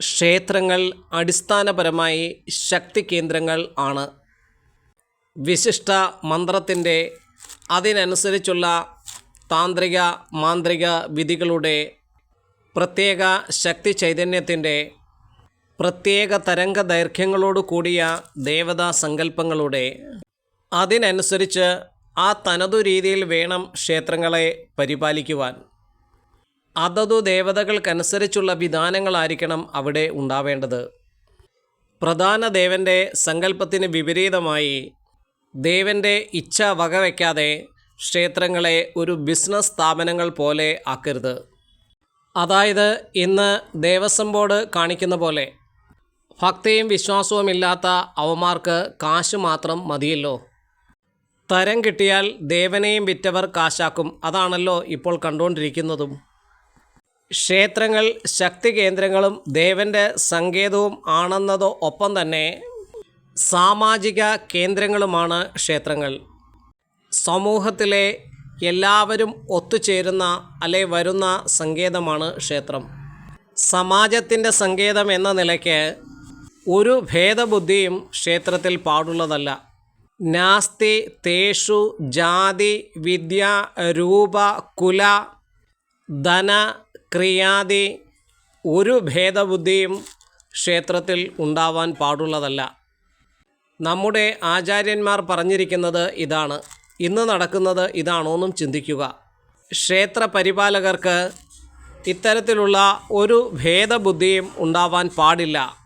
ക്ഷേത്രങ്ങൾ അടിസ്ഥാനപരമായി ശക്തി കേന്ദ്രങ്ങൾ ആണ്. വിശിഷ്ട മന്ത്രത്തിന്റെ അതിനനുസരിച്ചുള്ള താന്ത്രിക മാന്ത്രിക വിധികളുടെ പ്രത്യേക ശക്തി ചൈതന്യത്തിന്റെ പ്രത്യേക തരംഗ ദൈർഘ്യങ്ങളോട് കൂടിയ ദേവതാ സങ്കല്പങ്ങളുടെ അതിനനുസരിച്ച് ആ തനതു രീതിയിൽ വേണം ക്ഷേത്രങ്ങളെ പരിപാലിക്കുവാൻ. അതതു ദേവതകൾക്കനുസരിച്ചുള്ള വിധാനങ്ങളായിരിക്കണം അവിടെ ഉണ്ടാവേണ്ടത്. പ്രധാന ദേവന്റെ സങ്കല്പത്തിന് വിപരീതമായി ദേവന്റെ ഇച്ഛ വകവയ്ക്കാതെ ക്ഷേത്രങ്ങളെ ഒരു ബിസിനസ് സ്ഥാപനങ്ങൾ പോലെ ആക്കരുത്. അതായത് ഇന്ന് ദേവസ്വം ബോർഡ് കാണിക്കുന്ന പോലെ ഭക്തിയും വിശ്വാസവും ഇല്ലാത്ത അവമാർക്ക് കാശ് മാത്രം മതിയല്ലോ. തരം കിട്ടിയാൽ ദേവനെയും വിറ്റവർ കാശാക്കും. അതാണല്ലോ ഇപ്പോൾ കണ്ടുകൊണ്ടിരിക്കുന്നതും. ക്ഷേത്രങ്ങൾ ശക്തി കേന്ദ്രങ്ങളും ദേവന്റെ സങ്കേതവും ആണെന്നതോ ഒപ്പം തന്നെ സാമാജിക കേന്ദ്രങ്ങളുമാണ് ക്ഷേത്രങ്ങൾ. സമൂഹത്തിലെ എല്ലാവരും ഒത്തുചേരുന്ന അല്ലെ വരുന്ന സങ്കേതമാണ് ക്ഷേത്രം. സമാജത്തിന്റെ സങ്കേതം എന്ന നിലയ്ക്ക് ഒരു ഭേദബുദ്ധിയും ക്ഷേത്രത്തിൽ പാടുള്ളതല്ല. നാസ്തി തേഷു ജാതി വിദ്യ രൂപ കുല ധന ക്രിയാതി ഒരു ഭേദബുദ്ധിയും ക്ഷേത്രത്തിൽ ഉണ്ടാവാൻ പാടുള്ളതല്ല. നമ്മുടെ ആചാര്യന്മാർ പറഞ്ഞിരിക്കുന്നത് ഇതാണ്. ഇന്ന് നടക്കുന്നത് ഇതാണോന്നും ചിന്തിക്കുക. ക്ഷേത്ര പരിപാലകർക്ക് ഇത്തരത്തിലുള്ള ഒരു ഭേദബുദ്ധിയും ഉണ്ടാവാൻ പാടില്ല.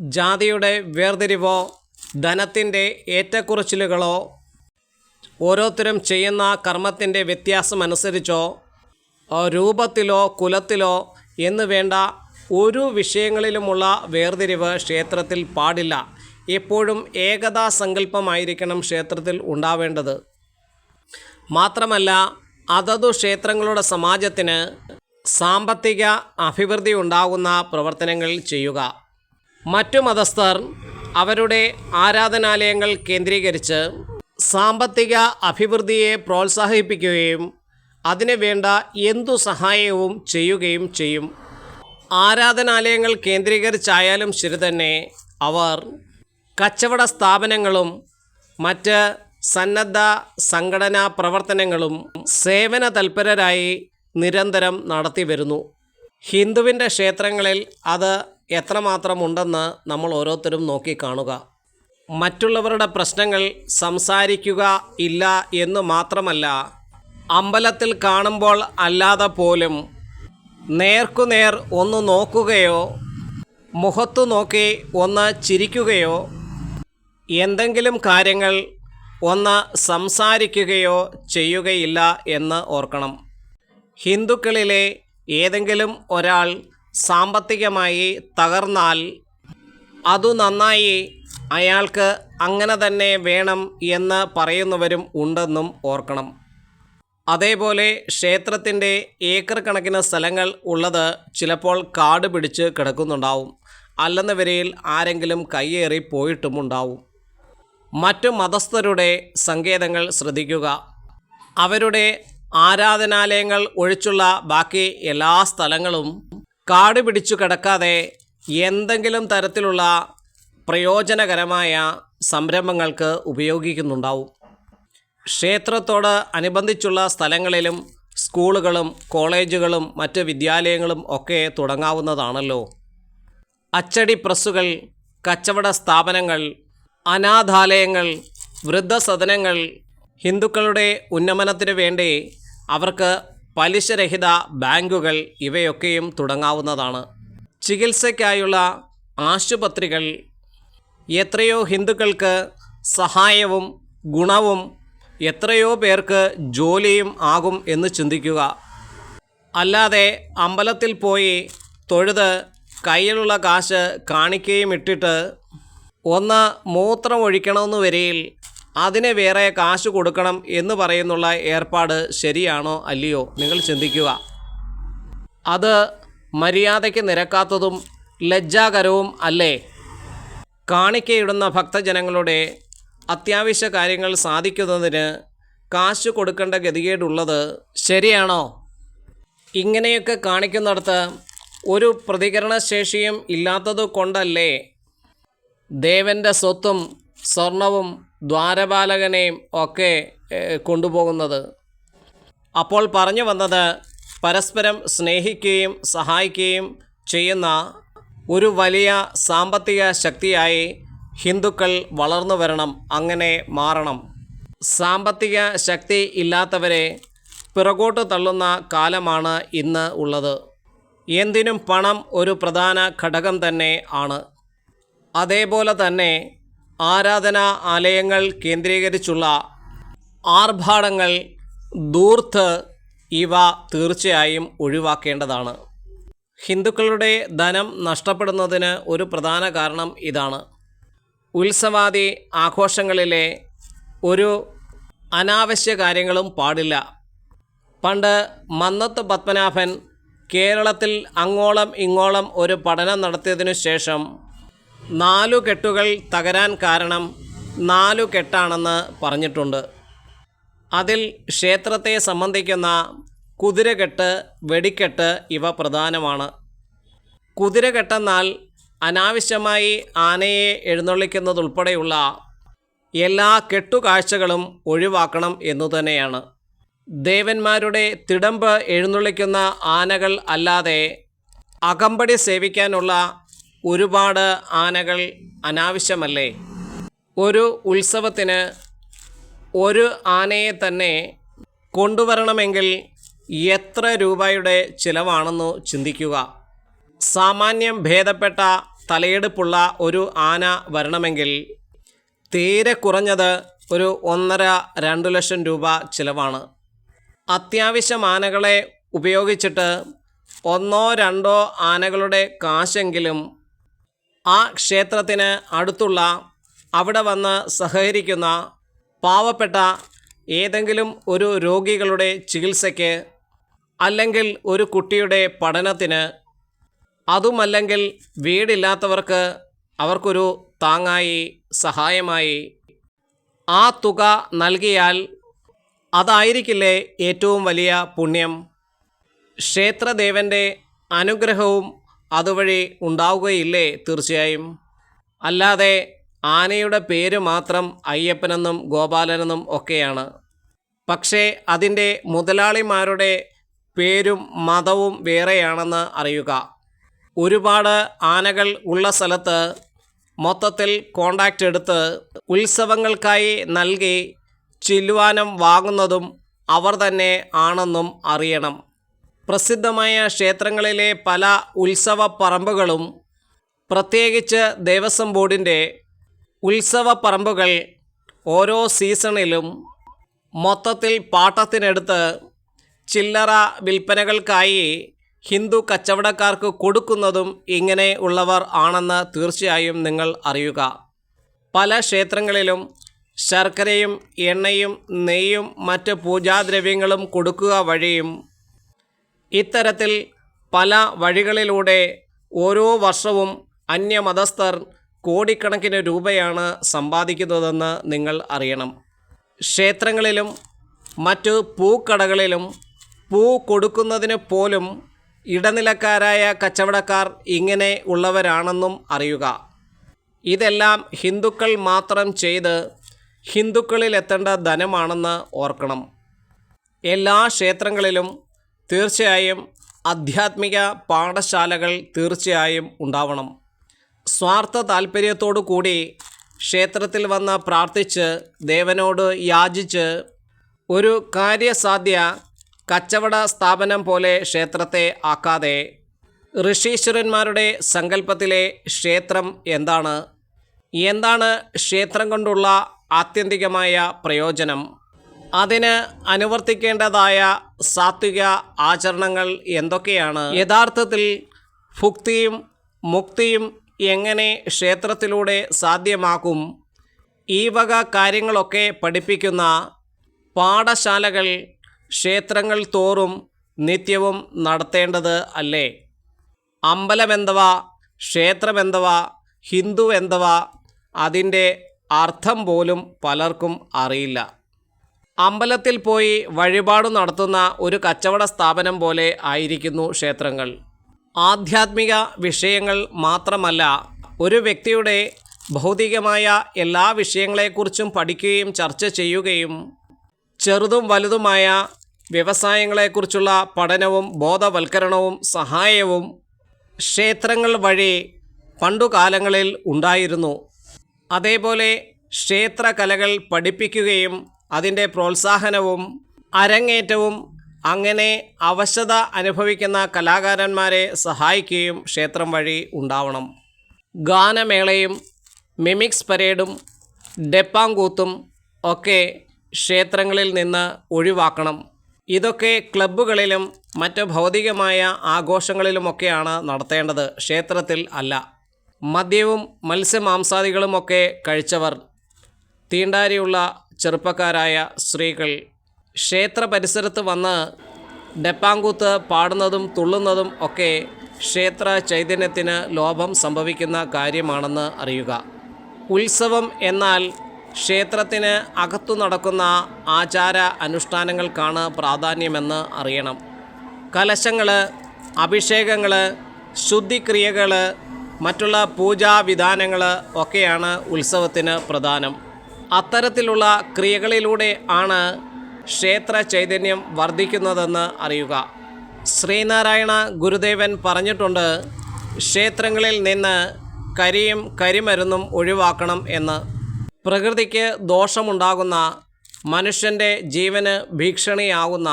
ജാതിയുടെ വേർതിരിവോ ധനത്തിന്റെ ഏറ്റക്കുറച്ചിലുകളോ ഓരോരുത്തരും ചെയ്യുന്ന കർമ്മത്തിന്റെ വ്യത്യാസമനുസരിച്ചോ രൂപത്തിലോ കുലത്തിലോ എന്ന് വേണ്ട ഒരു വിഷയങ്ങളിലുമുള്ള വേർതിരിവ് ക്ഷേത്രത്തിൽ പാടില്ല. എപ്പോഴും ഏകതാ സങ്കല്പമായിരിക്കണം ക്ഷേത്രത്തിൽ ഉണ്ടാവേണ്ടത്. മാത്രമല്ല അതതു ക്ഷേത്രങ്ങളുടെ സമാജത്തിന് സാമ്പത്തിക അഭിവൃദ്ധി ഉണ്ടാകുന്ന പ്രവർത്തനങ്ങൾ ചെയ്യുക. മറ്റു മതസ്ഥർ അവരുടെ ആരാധനാലയങ്ങൾ കേന്ദ്രീകരിച്ച് സാമ്പത്തിക അഭിവൃദ്ധിയെ പ്രോത്സാഹിപ്പിക്കുകയും അതിന് വേണ്ട എന്തു സഹായവും ചെയ്യുകയും ചെയ്യും. ആരാധനാലയങ്ങൾ കേന്ദ്രീകരിച്ചായാലും ശരി തന്നെ അവർ കച്ചവട സ്ഥാപനങ്ങളും മറ്റ് സന്നദ്ധ സംഘടനാ പ്രവർത്തനങ്ങളും സേവന തൽപരരായി നിരന്തരം നടത്തി വരുന്നു. ഹിന്ദുവിന്റെ ക്ഷേത്രങ്ങളിൽ അത് എത്രമാത്രം ഉണ്ടെന്ന് നമ്മൾ ഓരോരുത്തരും നോക്കിക്കാണുക മറ്റുള്ളവരുടെ പ്രശ്നങ്ങൾ സംസാരിക്കുക ഇല്ല എന്ന് മാത്രമല്ല അമ്പലത്തിൽ കാണുമ്പോൾ അല്ലാതെ പോലും നേർക്കുനേർ ഒന്ന് നോക്കുകയോ മുഖത്തു നോക്കി ഒന്ന് ചിരിക്കുകയോ എന്തെങ്കിലും കാര്യങ്ങൾ ഒന്ന് സംസാരിക്കുകയോ ചെയ്യുകയില്ല എന്ന് ഓർക്കണം. ഹിന്ദുക്കളിലെ ഏതെങ്കിലും ഒരാൾ സാമ്പത്തികമായി തകർന്നാൽ അതു നന്നായി അയാൾക്ക് അങ്ങനെ തന്നെ വേണം എന്ന് പറയുന്നവരും ഉണ്ടെന്നും ഓർക്കണം. അതേപോലെ ക്ഷേത്രത്തിന്റെ ഏക്കർ കണക്കിന് സ്ഥലങ്ങൾ ഉള്ളത് ചിലപ്പോൾ കാട് പിടിച്ച് കിടക്കുന്നുണ്ടാവും. അല്ലെന്ന വരയിൽ ആരെങ്കിലും കയ്യേറി പോയിട്ടുമുണ്ടാവും. മറ്റു മതസ്ഥരുടെ സങ്കേതങ്ങൾ ശ്രദ്ധിക്കുക. അവരുടെ ആരാധനാലയങ്ങൾ ഒഴിച്ചുള്ള ബാക്കി എല്ലാ സ്ഥലങ്ങളും കാട് പിടിച്ചു കിടക്കാതെ എന്തെങ്കിലും തരത്തിലുള്ള പ്രയോജനകരമായ സംരംഭങ്ങൾക്ക് ഉപയോഗിക്കുന്നുണ്ടാവും. ക്ഷേത്രത്തോട് അനുബന്ധിച്ചുള്ള സ്ഥലങ്ങളിലും സ്കൂളുകളും കോളേജുകളും മറ്റ് വിദ്യാലയങ്ങളും ഒക്കെ തുടങ്ങാവുന്നതാണല്ലോ. അച്ചടി പ്രസ്സുകൾ കച്ചവട സ്ഥാപനങ്ങൾ അനാഥാലയങ്ങൾ വൃദ്ധസദനങ്ങൾ ഹിന്ദുക്കളുടെ ഉന്നമനത്തിനു വേണ്ടി അവർക്ക് പലിശരഹിത ബാങ്കുകൾ ഇവയൊക്കെയും തുടങ്ങാവുന്നതാണ്. ചികിത്സയ്ക്കായുള്ള ആശുപത്രികൾ എത്രയോ ഹിന്ദുക്കൾക്ക് സഹായവും ഗുണവും എത്രയോ പേർക്ക് ജോലിയും ആകും എന്ന് ചിന്തിക്കുക. അല്ലാതെ അമ്പലത്തിൽ പോയി തൊഴുത് കയ്യിലുള്ള കാശ് കാണിക്കുകയും ഇട്ടിട്ട് ഒന്ന് മൂത്രം ഒഴിക്കണമെന്ന് വരെയിൽ അതിന് വേറെ കാശ് കൊടുക്കണം എന്ന് പറയുന്നുള്ള ഏർപ്പാട് ശരിയാണോ അല്ലയോ നിങ്ങൾ ചിന്തിക്കുക. അത് മര്യാദയ്ക്ക് നിരക്കാത്തതും ലജ്ജാകരവും അല്ലേ? കാണിക്കയിടുന്ന ഭക്തജനങ്ങളുടെ അത്യാവശ്യ കാര്യങ്ങൾ സാധിക്കുന്നതിന് കാശ് കൊടുക്കേണ്ട ഗതികേടുള്ളത് ശരിയാണോ? ഇങ്ങനെയൊക്കെ കാണിക്കുന്നിടത്ത് ഒരു പ്രതികരണശേഷിയും ഇല്ലാത്തത് കൊണ്ടല്ലേ? ദേവന്റെ സ്വത്തും സ്വർണവും ദ്വാരപാലകനെയും ഒക്കെ കൊണ്ടുപോകുന്നത്. അപ്പോൾ പറഞ്ഞു വന്നത് പരസ്പരം സ്നേഹിക്കുകയും സഹായിക്കുകയും ചെയ്യുന്ന ഒരു വലിയ സാമ്പത്തിക ശക്തിയായി ഹിന്ദുക്കൾ വളർന്നു വരണം അങ്ങനെ മാറണം. സാമ്പത്തിക ശക്തി ഇല്ലാത്തവരെ പിറകോട്ട് തള്ളുന്ന കാലമാണ് ഇന്ന് ഉള്ളത്. എന്തിനും പണം ഒരു പ്രധാന ഘടകം തന്നെ ആണ്. അതേപോലെ തന്നെ ആരാധനാ ആലയങ്ങൾ കേന്ദ്രീകരിച്ചുള്ള ആർഭാടങ്ങൾ ദൂർത്ത് ഇവ തീർച്ചയായും ഒഴിവാക്കേണ്ടതാണ്. ഹിന്ദുക്കളുടെ ധനം നഷ്ടപ്പെടുന്നതിന് ഒരു പ്രധാന കാരണം ഇതാണ്. ഉത്സവാദി ആഘോഷങ്ങളിലെ ഒരു അനാവശ്യ കാര്യങ്ങളും പാടില്ല. പണ്ട് മന്നത്ത് പത്മനാഭൻ കേരളത്തിൽ അങ്ങോളം ഇങ്ങോളം ഒരു പഠനം നടത്തിയതിനു ശേഷം നാലു കെട്ടുകൾ തകരാൻ കാരണം നാലു കെട്ടാണെന്ന് പറഞ്ഞിട്ടുണ്ട്. അതിൽ ക്ഷേത്രത്തെ സംബന്ധിക്കുന്ന കുതിരകെട്ട് വെടിക്കെട്ട് ഇവ പ്രധാനമാണ്. കുതിരകെട്ടെന്നാൽ അനാവശ്യമായി ആനയെ എഴുന്നള്ളിക്കുന്നതുൾപ്പെടെയുള്ള എല്ലാ കെട്ടുകാഴ്ചകളും ഒഴിവാക്കണം എന്നു തന്നെയാണ്. ദേവന്മാരുടെ തിടമ്പ് എഴുന്നള്ളിക്കുന്ന ആനകൾ അല്ലാതെ അകമ്പടി സേവിക്കാനുള്ള ഒരുപാട് ആനകൾ അനാവശ്യമല്ലേ? ഒരു ഉത്സവത്തിന് ഒരു ആനയെ തന്നെ കൊണ്ടുവരണമെങ്കിൽ എത്ര രൂപയുടെ ചിലവാണെന്നു ചിന്തിക്കുക. സാമാന്യം ഭേദപ്പെട്ട തലയെടുപ്പുള്ള ഒരു ആന വരണമെങ്കിൽ തീരെ കുറഞ്ഞത് ഒരു ഒന്നര രണ്ട് ലക്ഷം രൂപ ചിലവാണ്. അത്യാവശ്യം ആനകളെ ഉപയോഗിച്ചിട്ട് ഒന്നോ രണ്ടോ ആനകളുടെ കാശെങ്കിലും ആ ക്ഷേത്രത്തിന് അടുത്തുള്ള അവിടെ വന്ന് സഹകരിക്കുന്ന പാവപ്പെട്ട ഏതെങ്കിലും ഒരു രോഗികളുടെ ചികിത്സയ്ക്ക് അല്ലെങ്കിൽ ഒരു കുട്ടിയുടെ പഠനത്തിന് അതുമല്ലെങ്കിൽ വീടില്ലാത്തവർക്ക് അവർക്കൊരു താങ്ങായി സഹായമായി ആ തുക നൽകിയാൽ അതായിരിക്കില്ലേ ഏറ്റവും വലിയ പുണ്യം. ക്ഷേത്രദേവന്റെ അനുഗ്രഹവും അതുവഴി ഉണ്ടാവുകയില്ലേ തീർച്ചയായും. അല്ലാതെ ആനയുടെ പേര് മാത്രം അയ്യപ്പനെന്നും ഗോപാലനെന്നും ഒക്കെയാണ്. പക്ഷേ അതിന്റെ മുതലാളിമാരുടെ പേരും മതവും വേറെയാണെന്ന് അറിയുക. ഒരുപാട് ആനകൾ ഉള്ള സ്ഥലത്ത് മൊത്തത്തിൽ കോണ്ടാക്റ്റ് എടുത്ത് ഉത്സവങ്ങൾക്കായി നൽകി ചില്ലുവാനം വാങ്ങുന്നതും അവർ തന്നെ ആണെന്നും അറിയണം. പ്രസിദ്ധമായ ക്ഷേത്രങ്ങളിലെ പല ഉത്സവ പറമ്പുകളും പ്രത്യേകിച്ച് ദേവസ്വം ബോർഡിന്റെ ഉത്സവ പറമ്പുകൾ ഓരോ സീസണിലും മൊത്തത്തിൽ പാട്ടത്തിനെടുത്ത് ചില്ലറ വിൽപ്പനകൾക്കായി ഹിന്ദു കച്ചവടക്കാർക്ക് കൊടുക്കുന്നതും ഇങ്ങനെ ഉള്ളവർ ആണെന്ന് തീർച്ചയായും നിങ്ങൾ അറിയുക. പല ക്ഷേത്രങ്ങളിലും ശർക്കരയും എണ്ണയും നെയ്യും മറ്റ് പൂജാദ്രവ്യങ്ങളും കൊടുക്കുക വഴിയും ഇത്തരത്തിൽ പല വഴികളിലൂടെ ഓരോ വർഷവും അന്യമതസ്ഥർ കോടിക്കണക്കിന് രൂപയാണ് സമ്പാദിക്കുന്നതെന്ന് നിങ്ങൾ അറിയണം. ക്ഷേത്രങ്ങളിലും മറ്റു പൂക്കടകളിലും പൂ കൊടുക്കുന്നതിന് പോലും ഇടനിലക്കാരായ കച്ചവടക്കാർ ഇങ്ങനെ ഉള്ളവരാണെന്നും അറിയുക. ഇതെല്ലാം ഹിന്ദുക്കൾ മാത്രം ചെയ്ത് ഹിന്ദുക്കളിൽ എത്തേണ്ട ധനമാണെന്ന് ഓർക്കണം. എല്ലാ ക്ഷേത്രങ്ങളിലും തീർച്ചയായും ആധ്യാത്മിക പാഠശാലകൾ തീർച്ചയായും ഉണ്ടാവണം. സ്വാർത്ഥ താല്പര്യത്തോടു കൂടി ക്ഷേത്രത്തിൽ വന്ന് പ്രാർത്ഥിച്ച് ദേവനോട് യാചിച്ച് ഒരു കാര്യസാധ്യ കച്ചവട സ്ഥാപനം പോലെ ക്ഷേത്രത്തെ ആക്കാതെ ഋഷീശ്വരന്മാരുടെ സങ്കല്പത്തിലെ ക്ഷേത്രം എന്താണ്? എന്താണ് ക്ഷേത്രം കൊണ്ടുള്ള ആത്യന്തികമായ പ്രയോജനം? അതിന് അനുവർത്തിക്കേണ്ടതായ സാത്വിക ആചരണങ്ങൾ എന്തൊക്കെയാണ്? യഥാർത്ഥത്തിൽ ഭുക്തിയും മുക്തിയും എങ്ങനെ ക്ഷേത്രത്തിലൂടെ സാധ്യമാക്കും ഈ വക കാര്യങ്ങളൊക്കെ പഠിപ്പിക്കുന്ന പാഠശാലകൾ ക്ഷേത്രങ്ങൾ തോറും നിത്യവും നടത്തേണ്ടത് അല്ലേ? അമ്പലമെന്തവ ക്ഷേത്രമെന്തവ ഹിന്ദു എന്തവാ അതിന്റെ അർത്ഥം പോലും പലർക്കും അറിയില്ല. അമ്പലത്തിൽ പോയി വഴിപാട് നടത്തുന്ന ഒരു കച്ചവട സ്ഥാപനം പോലെ ആയിരിക്കുന്നു ക്ഷേത്രങ്ങൾ. ആധ്യാത്മിക വിഷയങ്ങൾ മാത്രമല്ല ഒരു വ്യക്തിയുടെ ഭൗതികമായ എല്ലാ വിഷയങ്ങളെക്കുറിച്ചും പഠിക്കുകയും ചർച്ച ചെയ്യുകയും ചെറുതും വലുതുമായ വ്യവസായങ്ങളെക്കുറിച്ചുള്ള പഠനവും ബോധവൽക്കരണവും സഹായവും ക്ഷേത്രങ്ങൾ വഴി പണ്ടുകാലങ്ങളിൽ ഉണ്ടായിരുന്നു. അതേപോലെ ക്ഷേത്രകലകൾ പഠിപ്പിക്കുകയും അതിന്റെ പ്രോത്സാഹനവും അരങ്ങേറ്റവും അങ്ങനെ അവശത അനുഭവിക്കുന്ന കലാകാരന്മാരെ സഹായിക്കുകയും ക്ഷേത്രം വഴി ഉണ്ടാവണം. ഗാനമേളയും മിമിക്സ് പരേഡും ഡെപ്പാങ്കൂത്തും ഒക്കെ ക്ഷേത്രങ്ങളിൽ നിന്ന് ഒഴിവാക്കണം. ഇതൊക്കെ ക്ലബ്ബുകളിലും മറ്റ് ഭൗതികമായ ആഘോഷങ്ങളിലുമൊക്കെയാണ് നടത്തേണ്ടത്. ക്ഷേത്രത്തിൽ അല്ല. മദ്യവും മത്സ്യമാംസാദികളുമൊക്കെ കഴിച്ചവർ തീണ്ടാരിയുള്ള ചെറുപ്പക്കാരായ സ്ത്രീകൾ ക്ഷേത്ര പരിസരത്ത് വന്ന് ഡെപ്പാങ്കൂത്ത് പാടുന്നതും തുള്ളുന്നതും ഒക്കെ ക്ഷേത്ര ചൈതന്യത്തിന് ലോഭം സംഭവിക്കുന്ന കാര്യമാണെന്ന് അറിയുക. ഉത്സവം എന്നാൽ ക്ഷേത്രത്തിന് അകത്തു നടക്കുന്ന ആചാര അനുഷ്ഠാനങ്ങൾക്കാണ് പ്രാധാന്യമെന്ന് അറിയണം. കലശങ്ങൾ അഭിഷേകങ്ങൾ ശുദ്ധിക്രിയകൾ മറ്റുള്ള പൂജാവിധാനങ്ങൾ ഒക്കെയാണ് ഉത്സവത്തിന് പ്രധാനം. അത്തരത്തിലുള്ള ക്രിയകളിലൂടെ ആണ് ക്ഷേത്ര ചൈതന്യം വർദ്ധിക്കുന്നതെന്ന് അറിയുക. ശ്രീനാരായണ ഗുരുദേവൻ പറഞ്ഞിട്ടുണ്ട് ക്ഷേത്രങ്ങളിൽ നിന്ന് കരിയും കരിമരുന്നും ഒഴിവാക്കണം എന്ന്. പ്രകൃതിക്ക് ദോഷമുണ്ടാകുന്ന മനുഷ്യന്റെ ജീവന് ഭീഷണിയാകുന്ന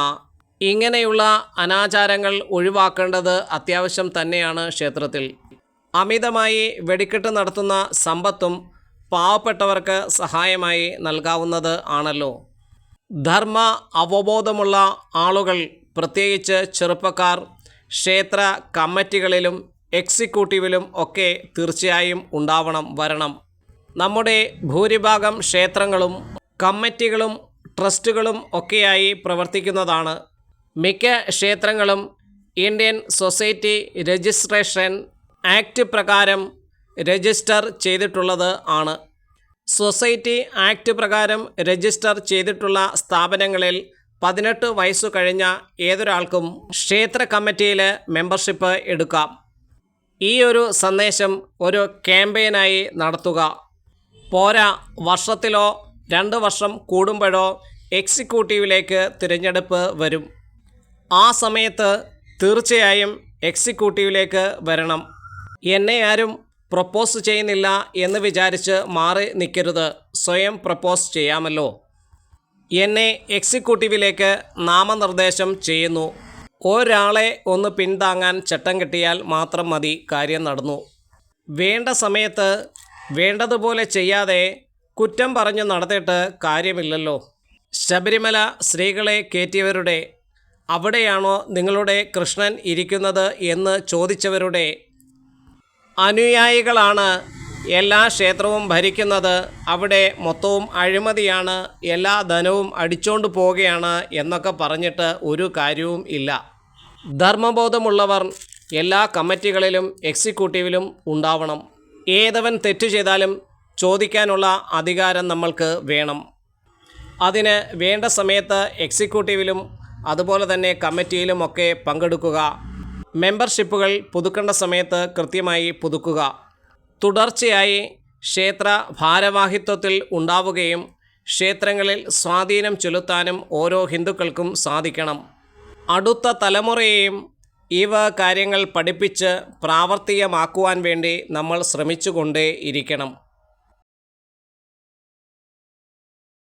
ഇങ്ങനെയുള്ള അനാചാരങ്ങൾ ഒഴിവാക്കേണ്ടത് അത്യാവശ്യം തന്നെയാണ് ക്ഷേത്രത്തിൽ. അമിതമായി വെടിക്കെട്ട് നടത്തുന്ന സമ്പത്തും പാവപ്പെട്ടവർക്ക് സഹായമായി നൽകാവുന്നത് ആണല്ലോ. ധർമ്മ അവബോധമുള്ള ആളുകൾ പ്രത്യേകിച്ച് ചെറുപ്പക്കാർ ക്ഷേത്ര കമ്മിറ്റികളിലും എക്സിക്യൂട്ടീവിലും ഒക്കെ തീർച്ചയായും ഉണ്ടാവണം വരണം. നമ്മുടെ ഭൂരിഭാഗം ക്ഷേത്രങ്ങളും കമ്മിറ്റികളും ട്രസ്റ്റുകളും ഒക്കെയായി പ്രവർത്തിക്കുന്നതാണ്. മിക്ക ക്ഷേത്രങ്ങളും ഇന്ത്യൻ സൊസൈറ്റി രജിസ്ട്രേഷൻ ആക്ട് പ്രകാരം രജിസ്റ്റർ ചെയ്തിട്ടുള്ളത് ആണ്. സൊസൈറ്റി ആക്ട് പ്രകാരം രജിസ്റ്റർ ചെയ്തിട്ടുള്ള സ്ഥാപനങ്ങളിൽ പതിനെട്ട് വയസ്സു കഴിഞ്ഞ ഏതൊരാൾക്കും ക്ഷേത്ര കമ്മിറ്റിയിൽ മെമ്പർഷിപ്പ് എടുക്കാം. ഈ ഒരു സന്ദേശം ഒരു ക്യാമ്പയിനായി നടത്തുക. പോരാ വർഷത്തിലോ രണ്ട് വർഷം കൂടുമ്പോഴോ എക്സിക്യൂട്ടീവിലേക്ക് തിരഞ്ഞെടുപ്പ് വരും. ആ സമയത്ത് തീർച്ചയായും എക്സിക്യൂട്ടീവിലേക്ക് വരണം. എന്നെ ആരും പ്രപ്പോസ് ചെയ്യുന്നില്ല എന്ന് വിചാരിച്ച് മാറി നിൽക്കരുത്. സ്വയം പ്രപ്പോസ് ചെയ്യാമല്ലോ. എന്നെ എക്സിക്യൂട്ടീവിലേക്ക് നാമനിർദ്ദേശം ചെയ്യുന്നു. ഒരാളെ ഒന്ന് പിന്താങ്ങാൻ ചട്ടം കിട്ടിയാൽ മാത്രം മതി കാര്യം നടന്നു. വേണ്ട സമയത്ത് വേണ്ടതുപോലെ ചെയ്യാതെ കുറ്റം പറഞ്ഞു നടത്തിയിട്ട് കാര്യമില്ലല്ലോ. ശബരിമല സ്ത്രീകളെ കയറ്റിയവരുടെ അവിടെയാണോ നിങ്ങളുടെ കൃഷ്ണൻ ഇരിക്കുന്നത് എന്ന് ചോദിച്ചവരുടെ അനുയായികളാണ് എല്ലാ ക്ഷേത്രവും ഭരിക്കുന്നത്. അവിടെ മൊത്തവും അഴിമതിയാണ്. എല്ലാ ധനവും അടിച്ചോണ്ട് പോവുകയാണ് എന്നൊക്കെ പറഞ്ഞിട്ട് ഒരു കാര്യവും ഇല്ല. ധർമ്മബോധമുള്ളവർ എല്ലാ കമ്മിറ്റികളിലും എക്സിക്യൂട്ടീവിലും ഉണ്ടാവണം. ഏതവൻ തെറ്റ് ചെയ്താലും ചോദിക്കാനുള്ള അധികാരം നമ്മൾക്ക് വേണം. അതിന് വേണ്ട സമയത്ത് എക്സിക്യൂട്ടീവിലും അതുപോലെ തന്നെ കമ്മിറ്റിയിലും ഒക്കെ പങ്കെടുക്കുക. മെമ്പർഷിപ്പുകൾ പുതുക്കേണ്ട സമയത്ത് കൃത്യമായി പുതുക്കുക. തുടർച്ചയായി ക്ഷേത്ര ഭാരവാഹിത്വത്തിൽ ഉണ്ടാവുകയും ക്ഷേത്രങ്ങളിൽ സ്വാധീനം ചെലുത്താനും ഓരോ ഹിന്ദുക്കൾക്കും സാധിക്കണം. അടുത്ത തലമുറയെയും ഇവ കാര്യങ്ങൾ പഠിപ്പിച്ച് പ്രാവർത്തികമാക്കുവാൻ വേണ്ടി നമ്മൾ ശ്രമിച്ചുകൊണ്ടേ ഇരിക്കണം